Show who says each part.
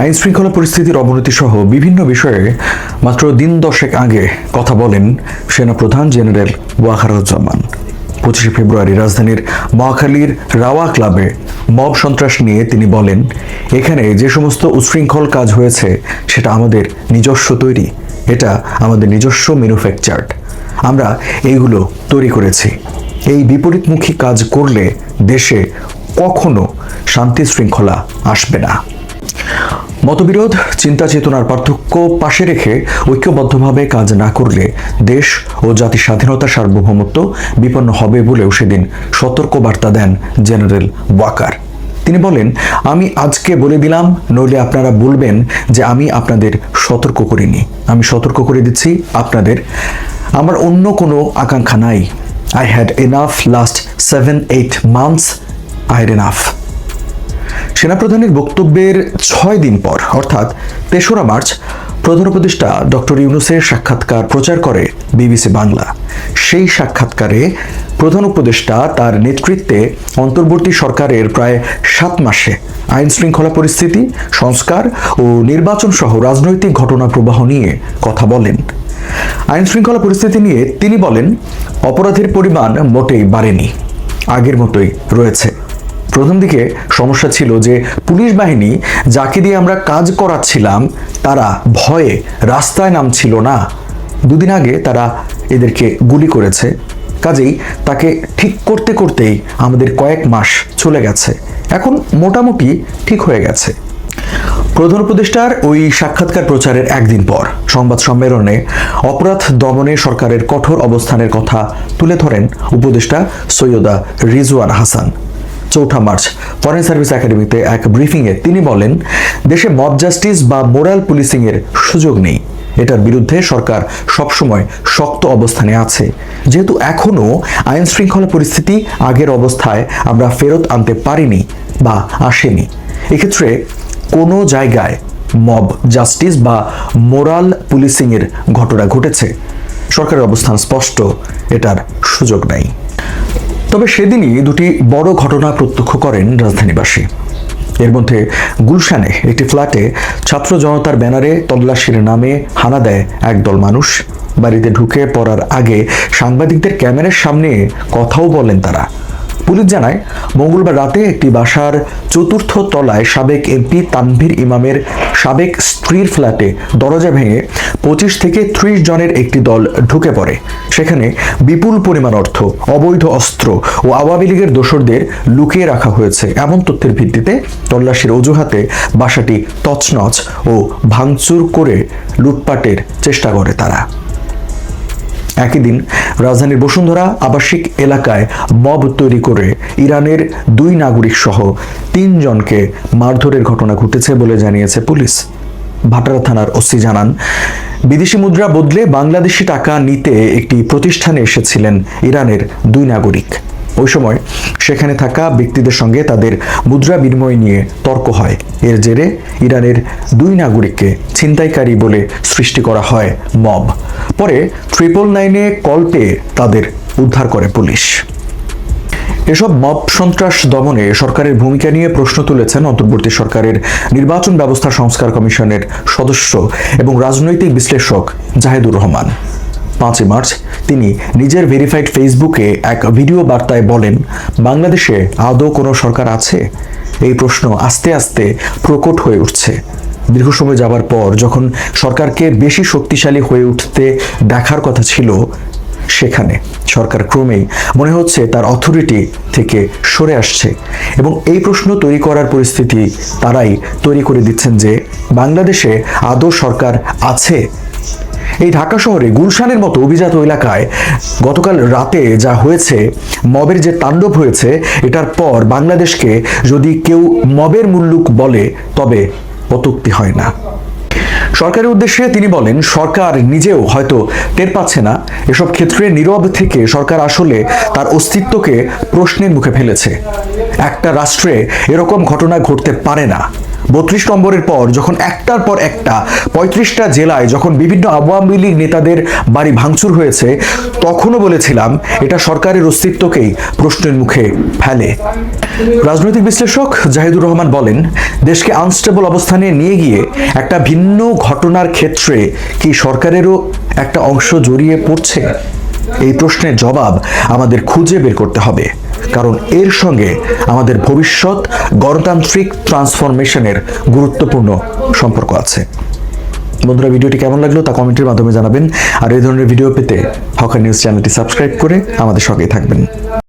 Speaker 1: আইন শৃঙ্খলা পরিস্থিতির অবনতি সহ বিভিন্ন বিষয়ে মাত্র দিন দশেক আগে কথা বলেন সেনাপ্রধান জেনারেল ওয়াকারুজ্জামান। পঁচিশে ফেব্রুয়ারি রাজধানীর মহাখালীর রাওয়া ক্লাবে মব সন্ত্রাস নিয়ে তিনি বলেন, এখানে যে সমস্ত উচ্ছৃঙ্খল কাজ হয়েছে, সেটা আমাদের নিজস্ব তৈরি। এটা আমাদের নিজস্ব ম্যানুফ্যাকচার্ড। আমরা এইগুলো তৈরি করেছি। এই বিপরীতমুখী কাজ করলে দেশে কখনো শান্তি শৃঙ্খলা আসবে না। মতবিরোধ চিন্তা চেতনার পার্থক্য পাশে রেখে ঐক্যবদ্ধভাবে কাজ না করলে দেশ ও জাতির স্বাধীনতা সার্বভৌমত্ব বিপন্ন হবে বলেও সেদিন সতর্ক বার্তা দেন জেনারেল ওয়াকার। তিনি বলেন, আমি আজকে বলে দিলাম, নইলে আপনারা বলবেন যে আমি আপনাদের সতর্ক করিনি। আমি সতর্ক করে দিচ্ছি আপনাদের। আমার অন্য কোনো আকাঙ্ক্ষা নাই। I had enough last seven eight months I had enough সেনাপ্রধানের বক্তব্যের ছয় দিন পর, অর্থাৎ তেসরা মার্চ, প্রধান উপদেষ্টা ডক্টর ইউনুসের সাক্ষাৎকার প্রচার করে বিবিসি বাংলা। সেই সাক্ষাৎকারে প্রধান উপদেষ্টা তার নেতৃত্বে অন্তর্বর্তী সরকারের প্রায় সাত মাসে আইন শৃঙ্খলা পরিস্থিতি, সংস্কার ও নির্বাচন সহ রাজনৈতিক ঘটনা প্রবাহ নিয়ে কথা বলেন। আইন শৃঙ্খলা পরিস্থিতি নিয়ে তিনি বলেন, অপরাধের পরিমাণ মোটেই বাড়েনি, আগের মতোই রয়েছে। প্রথম দিকে সমস্যা ছিল যে পুলিশ বাহিনী যাকে দিয়ে আমরা কাজ করাচ্ছিলাম, তারা ভয়ে রাস্তায় নামছিল না। দুদিন আগে তারা এদেরকে গুলি করেছে। কাজেই তাকে ঠিক করতে করতেই আমাদের কয়েক মাস চলে গেছে। এখন মোটামুটি ঠিক হয়ে গেছে। প্রধান উপদেষ্টার ওই সাক্ষাৎকার প্রচারের একদিন পর সংবাদ সম্মেলনে অপরাধ দমনে সরকারের কঠোর অবস্থানের কথা তুলে ধরেন উপদেষ্টা সৈয়দা রিজওয়ান হাসান। চৌঠা মার্চ। ফরেন সার্ভিস একাডেমিতে এক ব্রিফিংয়ে তিনি বলেন, দেশে মব জাস্টিস বা মোরাল পুলিশিংয়ের সুযোগ নেই। এটার বিরুদ্ধে সরকার সবসময় শক্ত অবস্থানে আছে। যেহেতু এখনও আইন শৃঙ্খলা পরিস্থিতি আগের অবস্থায় আমরা ফেরত আনতে পারিনি বা আসেনি। এক্ষেত্রে কোনো জায়গায় মব জাস্টিস বা মোরাল পুলিশিংয়ের ঘটনা ঘটেছে। সরকারের অবস্থান স্পষ্ট, এটার সুযোগ নাই। তবে সেদিনই দুটি বড় ঘটনা প্রত্যক্ষ করেন রাজধানীবাসী। এর মধ্যে গুলশানে একটি ফ্ল্যাটে ছাত্র জনতার ব্যানারে তল্লাশির নামে হানা দেয় একদল মানুষ। বাড়িতে ঢুকে পড়ার আগে সাংবাদিকদের ক্যামেরার সামনে কথাও বলেন তারা। পুলিশ জানায়, মঙ্গলবার রাতে একটি বাসার চতুর্থ তলায় সাবেক এমপি তানভীর ইমামের সাবেক স্ত্রীর ফ্ল্যাটে দরজা ভেঙে পঁচিশ থেকে ত্রিশ জনের একটি দল ঢুকে পড়ে। সেখানে বিপুল পরিমাণ অর্থ, অবৈধ অস্ত্র ও আওয়ামী লীগের দোসরদের লুকিয়ে রাখা হয়েছে। এমন তথ্যের ভিত্তিতে তল্লাশির অজুহাতে বাসাটি তছনছ ও ভাঙচুর করে লুটপাটের চেষ্টা করে তারা। একই দিন রাজধানীর বসুন্ধরা আবাসিক এলাকায় মব তৈরি করে ইরানের দুই নাগরিক সহ তিনজনকে মারধরের ঘটনা ঘটেছে বলে জানিয়েছে পুলিশ। ভাটারা থানার ওসি জানান, বিদেশি মুদ্রা বদলে বাংলাদেশি টাকা নিতে একটি প্রতিষ্ঠানে এসেছিলেন ইরানের দুই নাগরিক। ওই সময় সেখানে থাকা ব্যক্তিদের সঙ্গে তাদের মুদ্রা বিনিময় নিয়ে তর্ক হয়। এর জেরে ইরানের দুই নাগরিককে ছিনতাইকারী বলে সৃষ্টি করা হয় মব। পরে ট্রিপল নাইনে কল পেয়ে তাদের উদ্ধার করে পুলিশ। এসব মব সন্ত্রাস দমনে সরকারের ভূমিকা নিয়ে প্রশ্ন তুলেছেন অন্তর্বর্তী সরকারের নির্বাচন ব্যবস্থা সংস্কার কমিশনের সদস্য এবং রাজনৈতিক বিশ্লেষক জাহেদুর রহমান। পাঁচই মার্চ তিনি নিজের ভেরিফাইড ফেসবুকে এক ভিডিও বার্তায় বলেন, বাংলাদেশে আদৌ কোনো সরকার আছে? এই প্রশ্ন আস্তে আস্তে প্রকট হয়ে উঠছে। দীর্ঘ সময় যাবার পর যখন সরকারকে বেশি শক্তিশালী হয়ে উঠতে দেখার কথা ছিল সেখানে, সরকার ক্রমেই মনে হচ্ছে তার অথরিটি থেকে সরে আসছে এবং এই প্রশ্ন তৈরি করার পরিস্থিতি তারাই তৈরি করে দিচ্ছেন যে বাংলাদেশে আদৌ সরকার আছে? এই ঢাকা শহরে গুলশানের মতো অভিজাত এলাকায় গতকাল রাতে যা হয়েছে, মবের যে তাণ্ডব হয়েছে, এটার পর বাংলাদেশকে যদি কেউ মবের মুল্লুক বলে, তবে অতুক্তি হয় না। সরকারের উদ্দেশ্যে তিনি বলেন, সরকার নিজেও হয়তো টের পাচ্ছে না, এসব ক্ষেত্রে নীরব থেকে সরকার আসলে তার অস্তিত্বকে প্রশ্নের মুখে ফেলেছে। একটা রাষ্ট্রে এরকম ঘটনা ঘটতে পারে না। বত্রিশ নম্বরের পর যখন একটার পর একটা পঁয়ত্রিশটা জেলায় যখন বিভিন্ন আওয়ামী লীগ নেতাদের বাড়ি ভাঙচুর হয়েছে, তখনও বলেছিলাম এটা সরকারের অস্তিত্বকেই প্রশ্নের মুখে ফেলে। রাজনৈতিক বিশ্লেষক জাহিদুর রহমান বলেন, দেশকে আনস্টেবল অবস্থানে নিয়ে গিয়ে একটা ভিন্ন ঘটনার ক্ষেত্রে কি সরকারেরও একটা অংশ জড়িয়ে পড়ছে? এই প্রশ্নের জবাব আমাদের খুঁজে বের করতে হবে। কারণ এর সঙ্গে আমাদের ভবিষ্যৎ গণতান্ত্রিক ট্রান্সফরমেশনের গুরুত্বপূর্ণ সম্পর্ক আছে। বন্ধুরা, ভিডিওটি কেমন লাগল তা কমেন্টের মাধ্যমে জানাবেন। আর এই ধরনের ভিডিও পেতে হকার নিউজ চ্যানেলটি সাবস্ক্রাইব করে আমাদের সঙ্গে থাকবেন।